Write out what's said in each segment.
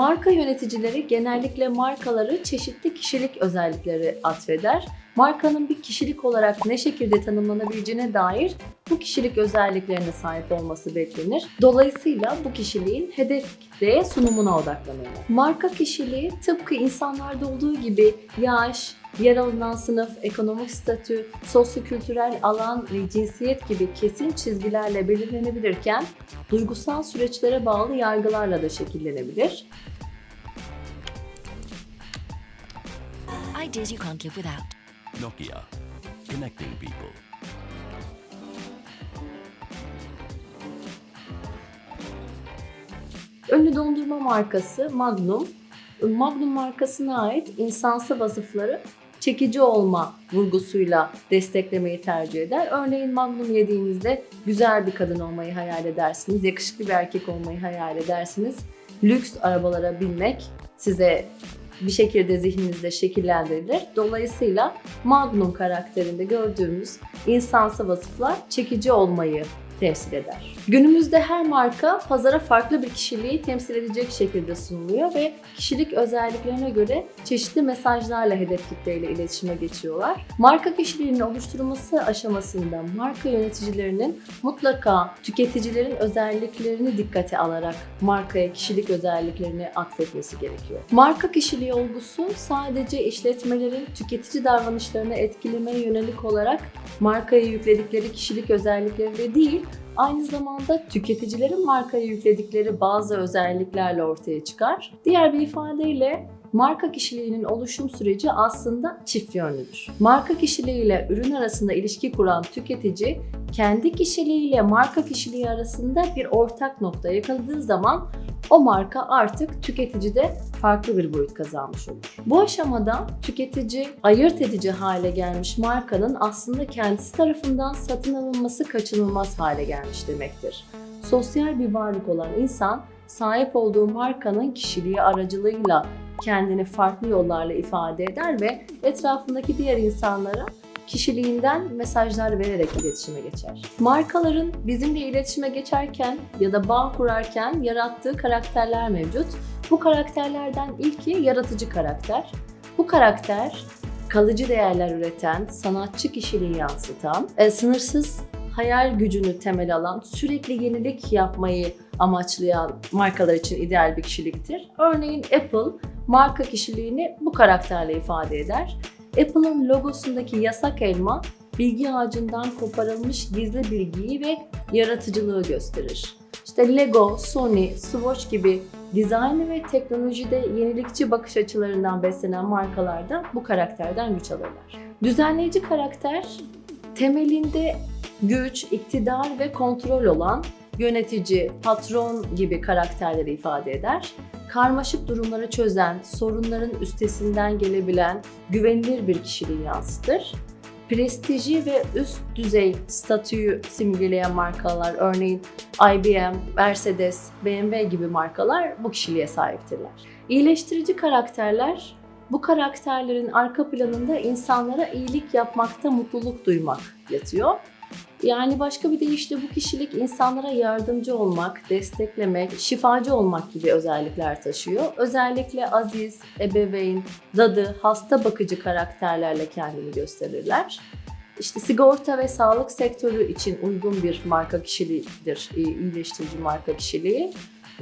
Marka yöneticileri genellikle markaları çeşitli kişilik özellikleri atfeder. Markanın bir kişilik olarak ne şekilde tanımlanabileceğine dair bu kişilik özelliklerine sahip olması beklenir. Dolayısıyla bu kişiliğin hedef kitleye sunumuna odaklanır. Marka kişiliği tıpkı insanlarda olduğu gibi yaş, yer alınan sınıf, ekonomik statü, sosyokültürel alan ve cinsiyet gibi kesin çizgilerle belirlenebilirken duygusal süreçlere bağlı yargılarla da şekillenebilir. Ideas you can't live without. Nokia. Connecting people. Ünlü dondurma markası Magnum, Magnum markasına ait insansı vasıfları çekici olma vurgusuyla desteklemeyi tercih eder. Örneğin Magnum yediğinizde güzel bir kadın olmayı hayal edersiniz, yakışıklı bir erkek olmayı hayal edersiniz. Lüks arabalara binmek size bir şekilde zihninizde şekillendirilir. Dolayısıyla Magnum karakterinde gördüğümüz insansı vasıflar çekici olmayı temsil eder. Günümüzde her marka pazara farklı bir kişiliği temsil edecek şekilde sunuluyor ve kişilik özelliklerine göre çeşitli mesajlarla hedef kitleyle iletişime geçiyorlar. Marka kişiliğinin oluşturulması aşamasında marka yöneticilerinin mutlaka tüketicilerin özelliklerini dikkate alarak markaya kişilik özelliklerini atfetmesi gerekiyor. Marka kişiliği olgusu sadece işletmelerin tüketici davranışlarını etkilemeye yönelik olarak markaya yükledikleri kişilik özellikleri değil, aynı zamanda tüketicilerin markaya yükledikleri bazı özelliklerle ortaya çıkar. Diğer bir ifadeyle marka kişiliğinin oluşum süreci aslında çift yönlüdür. Marka kişiliğiyle ürün arasında ilişki kuran tüketici kendi kişiliğiyle marka kişiliği arasında bir ortak nokta yakaladığı zaman o marka artık tüketicide farklı bir boyut kazanmış olur. Bu aşamada tüketici ayırt edici hale gelmiş markanın aslında kendisi tarafından satın alınması kaçınılmaz hale gelmiş demektir. Sosyal bir varlık olan insan sahip olduğu markanın kişiliği aracılığıyla kendini farklı yollarla ifade eder ve etrafındaki diğer insanlara kişiliğinden mesajlar vererek iletişime geçer. Markaların bizimle iletişime geçerken ya da bağ kurarken yarattığı karakterler mevcut. Bu karakterlerden ilki yaratıcı karakter. Bu karakter kalıcı değerler üreten, sanatçı kişiliği yansıtan, e, sınırsız hayal gücünü temel alan, sürekli yenilik yapmayı amaçlayan markalar için ideal bir kişiliktir. Örneğin Apple marka kişiliğini bu karakterle ifade eder. Apple'ın logosundaki yasak elma bilgi ağacından koparılmış gizli bilgiyi ve yaratıcılığı gösterir. İşte Lego, Sony, Swatch gibi dizayn ve teknolojide yenilikçi bakış açılarından beslenen markalar da bu karakterden güç alırlar. Düzenleyici karakter temelinde güç, iktidar ve kontrol olan yönetici, patron gibi karakterleri ifade eder. Karmaşık durumları çözen, sorunların üstesinden gelebilen, güvenilir bir kişiliği yansıtır. Prestiji ve üst düzey statüyü simgeleyen markalar, örneğin IBM, Mercedes, BMW gibi markalar bu kişiliğe sahiptirler. İyileştirici karakterler, bu karakterlerin arka planında insanlara iyilik yapmakta mutluluk duymak yatıyor. Yani başka bir deyişle bu kişilik insanlara yardımcı olmak, desteklemek, şifacı olmak gibi özellikler taşıyor. Özellikle aziz, ebeveyn, dadı, hasta bakıcı karakterlerle kendini gösterirler. İşte sigorta ve sağlık sektörü için uygun bir marka kişiliğidir, e, iyileştirici marka kişiliği.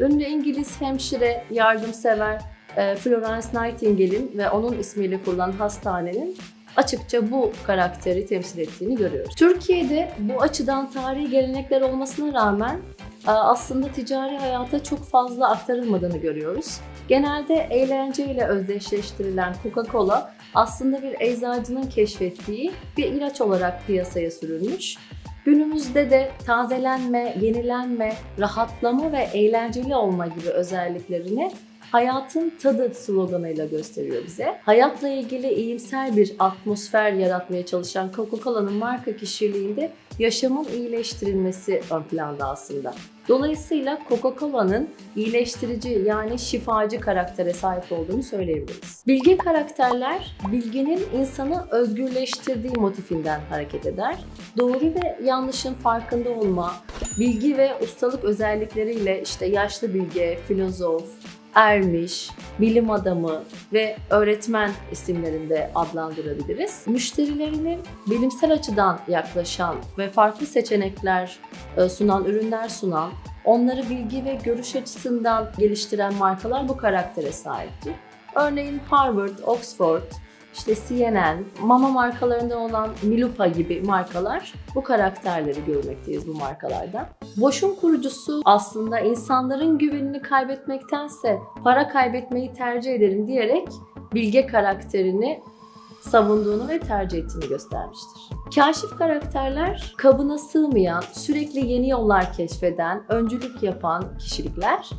Ünlü İngiliz hemşire, yardımsever e, Florence Nightingale'in ve onun ismiyle kurulan hastanenin açıkça bu karakteri temsil ettiğini görüyoruz. Türkiye'de bu açıdan tarihi gelenekler olmasına rağmen e, aslında ticari hayata çok fazla aktarılmadığını görüyoruz. Genelde eğlenceyle özdeşleştirilen Coca-Cola aslında bir eczacının keşfettiği bir ilaç olarak piyasaya sürülmüş. Günümüzde de tazelenme, yenilenme, rahatlama ve eğlenceli olma gibi özelliklerini hayatın tadı sloganıyla gösteriyor bize. Hayatla ilgili iyimser bir atmosfer yaratmaya çalışan Coca-Cola'nın marka kişiliğinde yaşamın iyileştirilmesi ön planda aslında. Dolayısıyla Coca-Cola'nın iyileştirici yani şifacı karaktere sahip olduğunu söyleyebiliriz. Bilge karakterler bilginin insanı özgürleştirdiği motifinden hareket eder. Doğru ve yanlışın farkında olma, bilgi ve ustalık özellikleriyle işte yaşlı bilge, filozof, ermiş, bilim adamı ve öğretmen isimlerinde adlandırabiliriz. Müşterilerinin bilimsel açıdan yaklaşan ve farklı seçenekler e, sunan, ürünler sunan, onları bilgi ve görüş açısından geliştiren markalar bu karaktere sahiptir. Örneğin Harvard, Oxford, işte CNN, mama markalarında olan Milupa gibi markalar bu karakterleri görmekteyiz bu markalardan. Boş'un kurucusu aslında insanların güvenini kaybetmektense para kaybetmeyi tercih ederim diyerek bilge karakterini savunduğunu ve tercih ettiğini göstermiştir. Kaşif karakterler kabına sığmayan, sürekli yeni yollar keşfeden, öncülük yapan kişilikler.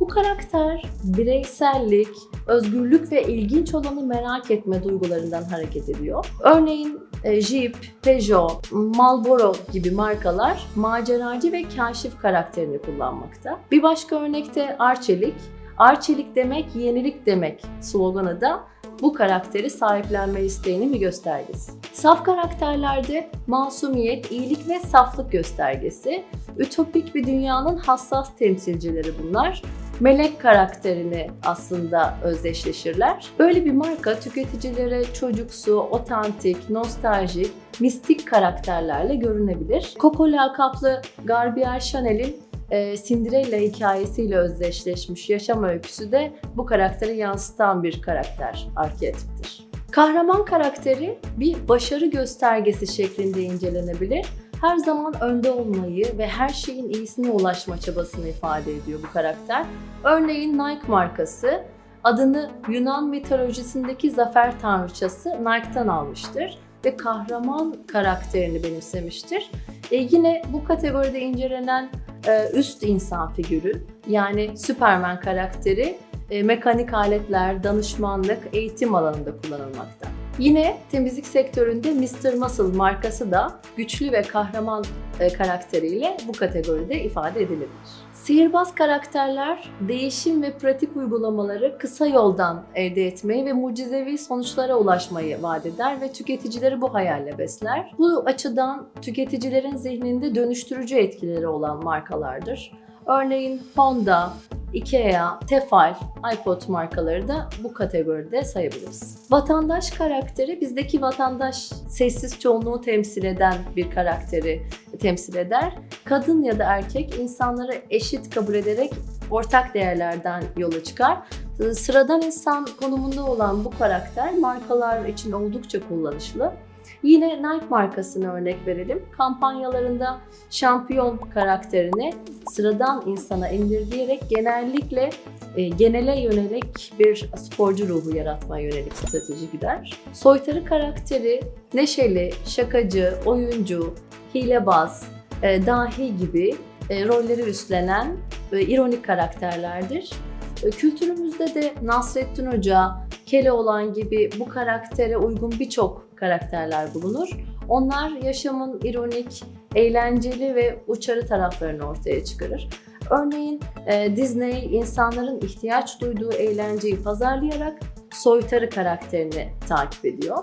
Bu karakter bireysellik, özgürlük ve ilginç olanı merak etme duygularından hareket ediyor. Örneğin Jeep, Peugeot, Marlboro gibi markalar maceracı ve kaşif karakterini kullanmakta. Bir başka örnekte Arçelik. Arçelik demek yenilik demek sloganı da bu karakteri sahiplenme isteğinin bir göstergesi. Saf karakterlerde masumiyet, iyilik ve saflık göstergesi. Ütopik bir dünyanın hassas temsilcileri bunlar. Melek karakterini aslında özdeşleşirler. Böyle bir marka tüketicilere çocuksu, otantik, nostaljik, mistik karakterlerle görünebilir. Coco lakaplı Garbier Chanel'in e, Cinderella hikayesiyle özdeşleşmiş yaşam öyküsü de bu karakteri yansıtan bir karakter arketiptir. Kahraman karakteri bir başarı göstergesi şeklinde incelenebilir. Her zaman önde olmayı ve her şeyin iyisine ulaşma çabasını ifade ediyor bu karakter. Örneğin Nike markası adını Yunan mitolojisindeki zafer tanrıçası Nike'tan almıştır ve kahraman karakterini benimsemiştir. E yine bu kategoride incelenen e, üst insan figürü yani Superman karakteri e, mekanik aletler, danışmanlık, eğitim alanında kullanılmakta. Yine temizlik sektöründe Mr. Muscle markası da güçlü ve kahraman e, karakteriyle bu kategoride ifade edilebilir. Sihirbaz karakterler değişim ve pratik uygulamaları kısa yoldan elde etmeyi ve mucizevi sonuçlara ulaşmayı vaat eder ve tüketicileri bu hayalle besler. Bu açıdan tüketicilerin zihninde dönüştürücü etkileri olan markalardır. Örneğin Honda, IKEA, Tefal, iPod markaları da bu kategoride sayabiliriz. Vatandaş karakteri bizdeki vatandaş sessiz çoğunluğu temsil eden bir karakteri temsil eder. Kadın ya da erkek insanları eşit kabul ederek ortak değerlerden yola çıkar. Sıradan insan konumunda olan bu karakter markalar için oldukça kullanışlı. Yine Nike markasını örnek verelim. Kampanyalarında şampiyon karakterini sıradan insana indirgeyerek genellikle e, genele yönelik bir sporcu ruhu yaratmaya yönelik strateji gider. Soytarı karakteri neşeli, şakacı, oyuncu, hilebaz, e, dahi gibi e, rolleri üstlenen e, ironik karakterlerdir. E, Kültürümüzde de Nasrettin Hoca, Keloğlan gibi bu karaktere uygun birçok karakterler bulunur. Onlar yaşamın ironik, eğlenceli ve uçarı taraflarını ortaya çıkarır. Örneğin e, Disney insanların ihtiyaç duyduğu eğlenceyi pazarlayarak soytarı karakterini takip ediyor.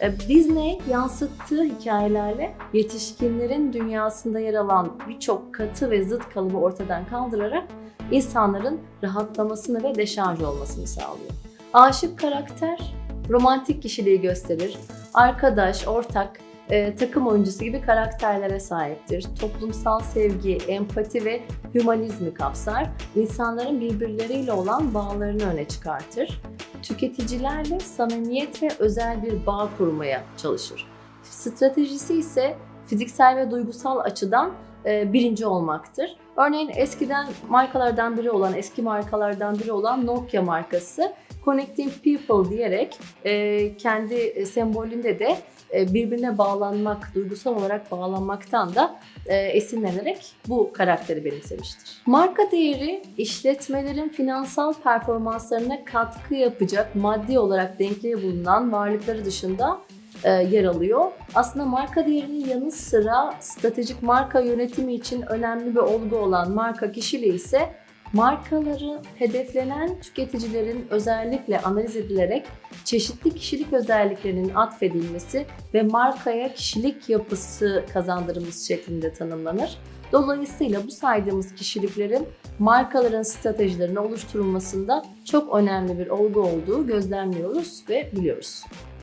E, Disney yansıttığı hikayelerle yetişkinlerin dünyasında yer alan birçok katı ve zıt kalıbı ortadan kaldırarak insanların rahatlamasını ve deşarj olmasını sağlıyor. Aşık karakter romantik kişiliği gösterir. Arkadaş, ortak, e, takım oyuncusu gibi karakterlere sahiptir. Toplumsal sevgi, empati ve hümanizmi kapsar. İnsanların birbirleriyle olan bağlarını öne çıkartır. Tüketicilerle samimiyet ve özel bir bağ kurmaya çalışır. Stratejisi ise fiziksel ve duygusal açıdan e, birinci olmaktır. Örneğin eskiden markalardan biri olan, eski markalardan biri olan Nokia markası Connecting People diyerek e, kendi sembolünde de e, birbirine bağlanmak, duygusal olarak bağlanmaktan da e, esinlenerek bu karakteri benimsemiştir. Marka değeri işletmelerin finansal performanslarına katkı yapacak maddi olarak denkliği bulunan varlıkları dışında e, yer alıyor. Aslında marka değerinin yanı sıra stratejik marka yönetimi için önemli bir olgu olan marka kişiliği ise Markaları hedeflenen tüketicilerin özellikle analiz edilerek çeşitli kişilik özelliklerinin atfedilmesi ve markaya kişilik yapısı kazandırılması şeklinde tanımlanır. Dolayısıyla bu saydığımız kişiliklerin markaların stratejilerini oluşturulmasında çok önemli bir olgu olduğu gözlemliyoruz ve biliyoruz.